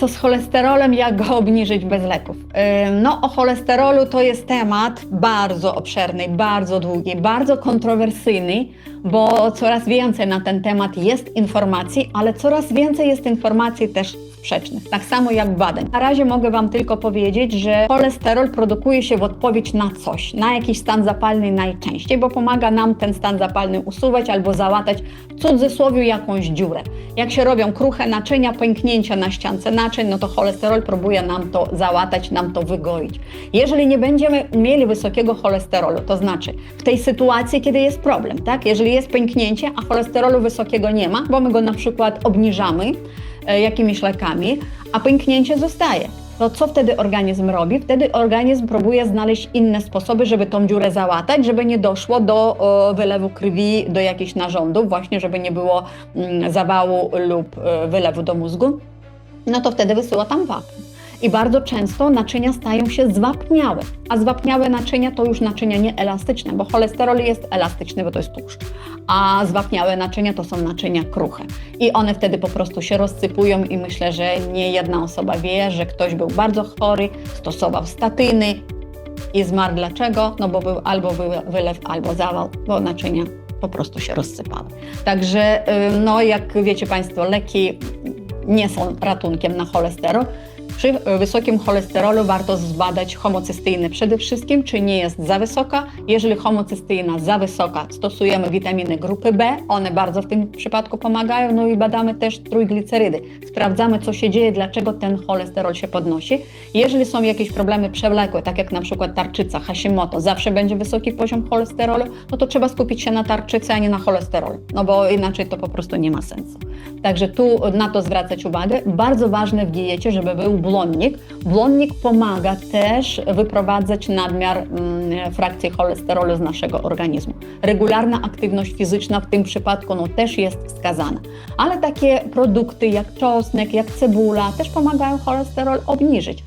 Co z cholesterolem, jak go obniżyć bez leków? No, o cholesterolu to jest temat bardzo obszerny, bardzo długi, bardzo kontrowersyjny, bo coraz więcej na ten temat jest informacji, ale coraz więcej jest informacji też sprzecznych, tak samo jak badań. Na razie mogę Wam tylko powiedzieć, że cholesterol produkuje się w odpowiedź na coś, na jakiś stan zapalny najczęściej, bo pomaga nam ten stan zapalny usuwać albo załatać w cudzysłowie jakąś dziurę. Jak się robią kruche naczynia, pęknięcia na ściance naczyń, no to cholesterol próbuje nam to załatać, nam to wygoić. Jeżeli nie będziemy mieli wysokiego cholesterolu, to znaczy w tej sytuacji, kiedy jest problem, tak? Jeżeli jest pęknięcie, a cholesterolu wysokiego nie ma, bo my go na przykład obniżamy e, jakimiś lekami, a pęknięcie zostaje. To co wtedy organizm robi? Wtedy organizm próbuje znaleźć inne sposoby, żeby tą dziurę załatać, żeby nie doszło do wylewu krwi, do jakichś narządów, właśnie żeby nie było mm, zawału lub e, wylewu do mózgu. No to wtedy wysyła tam wapń. I bardzo często naczynia stają się zwapniałe, a zwapniałe naczynia to już naczynia nieelastyczne, bo cholesterol jest elastyczny, bo to jest tłuszcz, a zwapniałe naczynia to są naczynia kruche. I one wtedy po prostu się rozsypują i myślę, że nie jedna osoba wie, że ktoś był bardzo chory, stosował statyny i zmarł. Dlaczego? No bo był albo wy- wylew, albo zawał, bo naczynia po prostu się rozsypały. Także, y, no jak wiecie Państwo, leki nie są ratunkiem na cholesterol. Przy wysokim cholesterolu warto zbadać homocysteiny przede wszystkim, czy nie jest za wysoka. Jeżeli homocysteina za wysoka, stosujemy witaminy grupy B, one bardzo w tym przypadku pomagają, no i badamy też trójglicerydy. Sprawdzamy, co się dzieje, dlaczego ten cholesterol się podnosi. Jeżeli są jakieś problemy przewlekłe, tak jak na przykład tarczyca, Hashimoto, zawsze będzie wysoki poziom cholesterolu, no to trzeba skupić się na tarczycy, a nie na cholesterolu, no bo inaczej to po prostu nie ma sensu. Także tu na to zwracać uwagę. Bardzo ważne w diecie, żeby był błonnik. Błonnik pomaga też wyprowadzać nadmiar mm, frakcji cholesterolu z naszego organizmu. Regularna aktywność fizyczna w tym przypadku no, też jest wskazana. Ale takie produkty jak czosnek, jak cebula też pomagają cholesterol obniżyć.